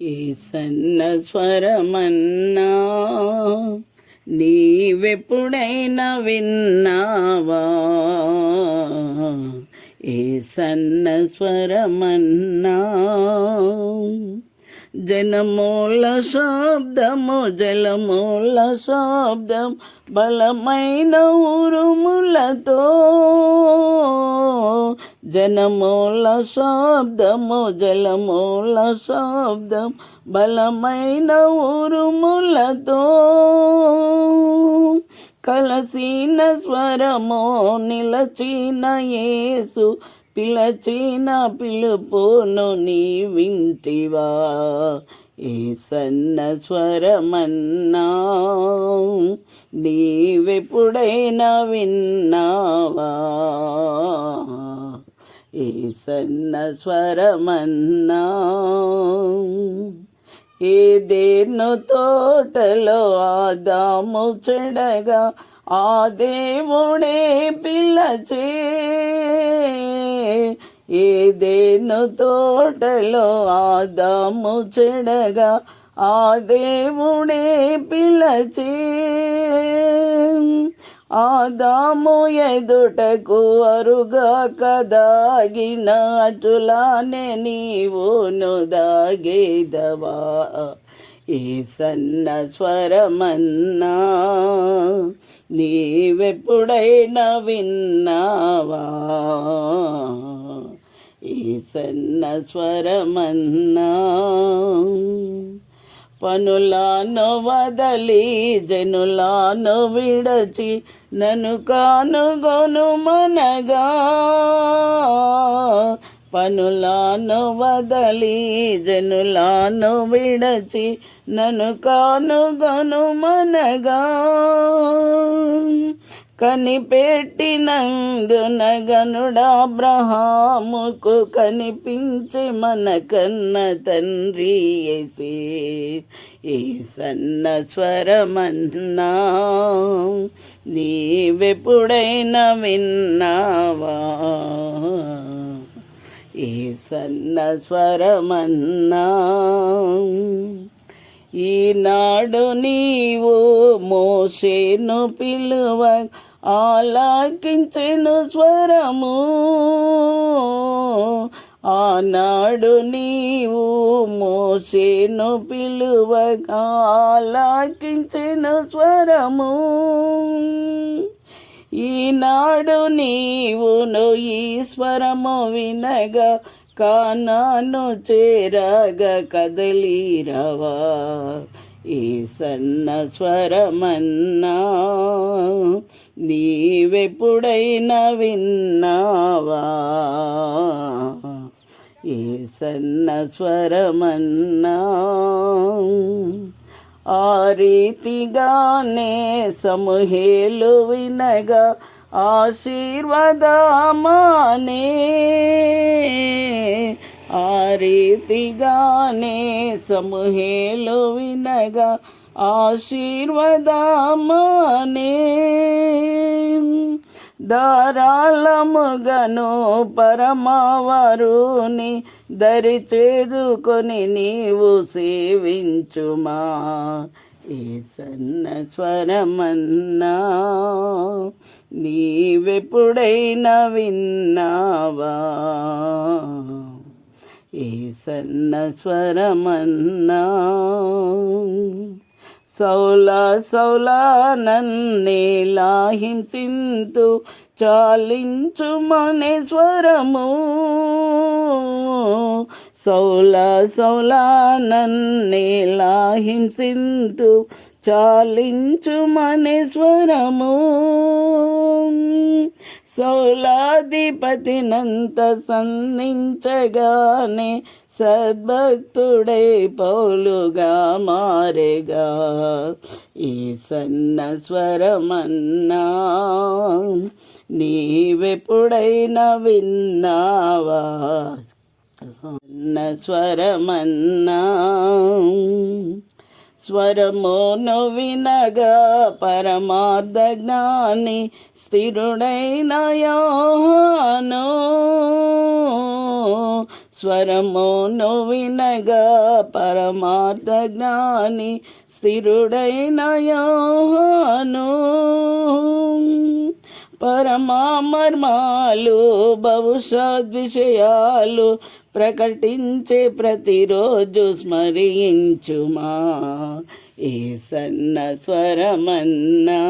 ఈ సన్న స్వరమన్నా నీవెప్పుడైనా విన్నావా? ఏ సన్న స్వరమన్నా జనమూల శబ్దము జలమూల శబ్దం బలమైన ఉరుములతో. జనమూల శబ్దము జలమూల శబ్దం బలమైన ఉరుములతో. కలసిన స్వరము నిలచిన యేసు పిలచిన పిలుపును నీ వింటివా? ఏ సన్న స్వరమన్నా నీవెప్పుడైనా విన్నావా? ఏ సన్న స్వరమన్నా ఏదేను తోటలో ఆదాము చెడగా ఆ దేవుడే పిల్లచే ఏదేను తోటలో ఆదాము చెడగా ఆ దేవుడే పిలచే ఆదాము ఎదుటకు అరుగా కదాగిన అటులానే నీవును దాగేదవా? ఏ సన్న స్వరమన్నా నీవెప్పుడైనా విన్నావా? ఈ సన్న స్వరమన్నా. పనులాను వదలి జనులాను విడచి నన్ను కానుగొను మనగా. పనులాను వదలి జనులాను విడచి నన్ను కానుగొను మనగా. కనిపెట్టినందున గనుడాబ్రహాముకు కనిపించి మన కన్న తండ్రి ఏసే ఏ సన్న స్వరమన్నా నీవెప్పుడైనా విన్నావా? ఏ సన్న స్వరమన్నా ఈనాడు నీవు మోసేను పిలువ ఆలాకించెను స్వరము. ఆనాడు నీవు మోసేను పిలువగా ఆలాకించెను స్వరము. ఈనాడు నీవును ఈ స్వరము వినగా కానాను చేరగా కదలీరవా. ఈ సన్న స్వరమన్నా నీవెప్పుడైనా విన్నావా? ఈ సన్న స్వరమన్నా ఆ రీతిగానే సమూహేలు వినగా ఆశీర్వదమానే. ఆ రీతిగానే సమూహేలో వినగా ఆశీర్వదమానే. ధారాళముగను పరమవరుని దరి చేరుకొని నీవు సేవించుమా. ఏ సన్న స్వరమన్నా నీవెప్పుడైనా విన్నావా? సన్న స్వరమన్నా సౌలా సౌలా నన్నేలా హింసింతు చాలించు మనే స్వరము. సౌలా సౌలా నన్నేలా హింసింతు చాలించు మనే స్వరము. సౌలాధిపతినంత సంధించగానే సద్భక్తుడై పౌలుగా మారేగా. ఈ సన్న స్వరమన్నా నీవెప్పుడైనా విన్నావా? సన్న స్వరమన్నా స్వరమును వినగా పరమార్థ జ్ఞాని స్థిరుడైన యోహాను. స్వరమును వినగా పరమార్థ జ్ఞాని స్థిరుడైన యోహాను. పరమామర్మాలు భవిష్యత్ విషయాలు ప్రకటించే ప్రతిరోజు స్మరించుమా. ఏ సన్న స్వరమన్నా